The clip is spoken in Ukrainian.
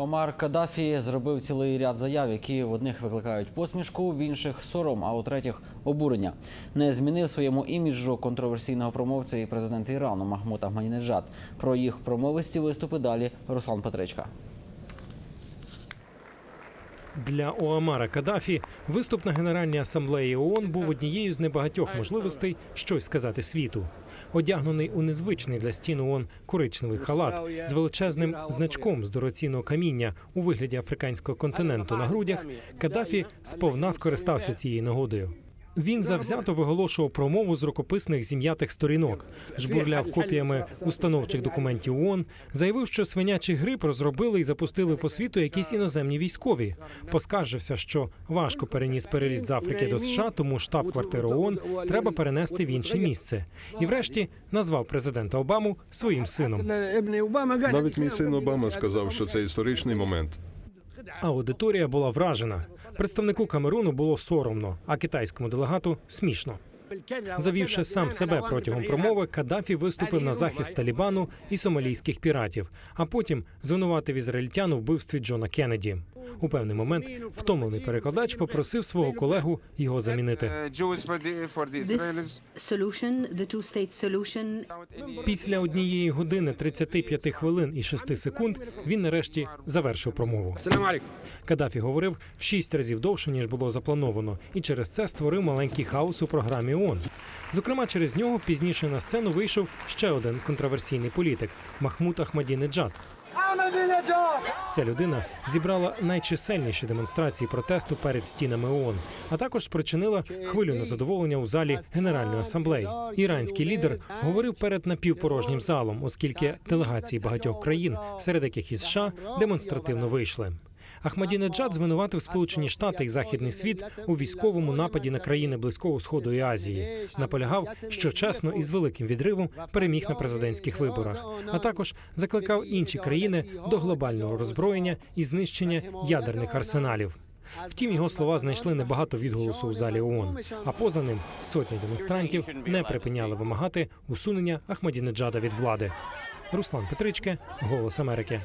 Омар Каддафі зробив цілий ряд заяв, які в одних викликають посмішку, в інших сором, а у третіх обурення. Не змінив своєму іміджу контроверсійного промовця і президент Ірану Махмуд Ахмадінеджад. Про їх промовисті виступи далі Руслан Петричка. Для Оамара Каддафі виступ на Генеральній асамблеї ООН був однією з небагатьох можливостей щось сказати світу. Одягнений у незвичний для стін ООН коричневий халат з величезним значком з дорогоцінного каміння у вигляді африканського континенту на грудях, Каддафі сповна скористався цією нагодою. Він завзято виголошував промову з рукописних зім'ятих сторінок, жбурляв копіями установчих документів ООН, заявив, що свинячий грип розробили і запустили по світу якісь іноземні військові. Поскаржився, що важко переніс переліт з Африки до США, тому штаб-квартиру ООН треба перенести в інше місце. І, врешті, назвав президента Обаму своїм сином. Навіть мій син Обама сказав, що це історичний момент. Аудиторія була вражена. Представнику Камеруну було соромно, а китайському делегату смішно. Завівши сам себе протягом промови, Каддафі виступив на захист Талібану і сомалійських піратів, а потім звинуватив ізраїльтян у вбивстві Джона Кеннеді. У певний момент втомлений перекладач попросив свого колегу його замінити. solution, Після однієї години 35 хвилин і 6 секунд він нарешті завершив промову. Каддафі говорив в шість разів довше ніж було заплановано, і через це створив маленький хаос у програмі ООН. Зокрема, через нього пізніше на сцену вийшов ще один контроверсійний політик Махмуд Ахмадінеджад. Ця людина зібрала найчисельніші демонстрації протесту перед стінами ООН, а також спричинила хвилю незадоволення у залі Генеральної асамблеї. Іранський лідер говорив перед напівпорожнім залом, оскільки делегації багатьох країн, серед яких і США, демонстративно вийшли. Ахмадінеджад звинуватив Сполучені Штати і Західний світ у військовому нападі на країни Близького Сходу і Азії. Наполягав, що чесно і з великим відривом переміг на президентських виборах, а також закликав інші країни до глобального роззброєння і знищення ядерних арсеналів. Втім, його слова знайшли небагато відголосу у залі ООН, а поза ним сотні демонстрантів не припиняли вимагати усунення Ахмадінеджада від влади. Руслан Петричке, Голос Америки.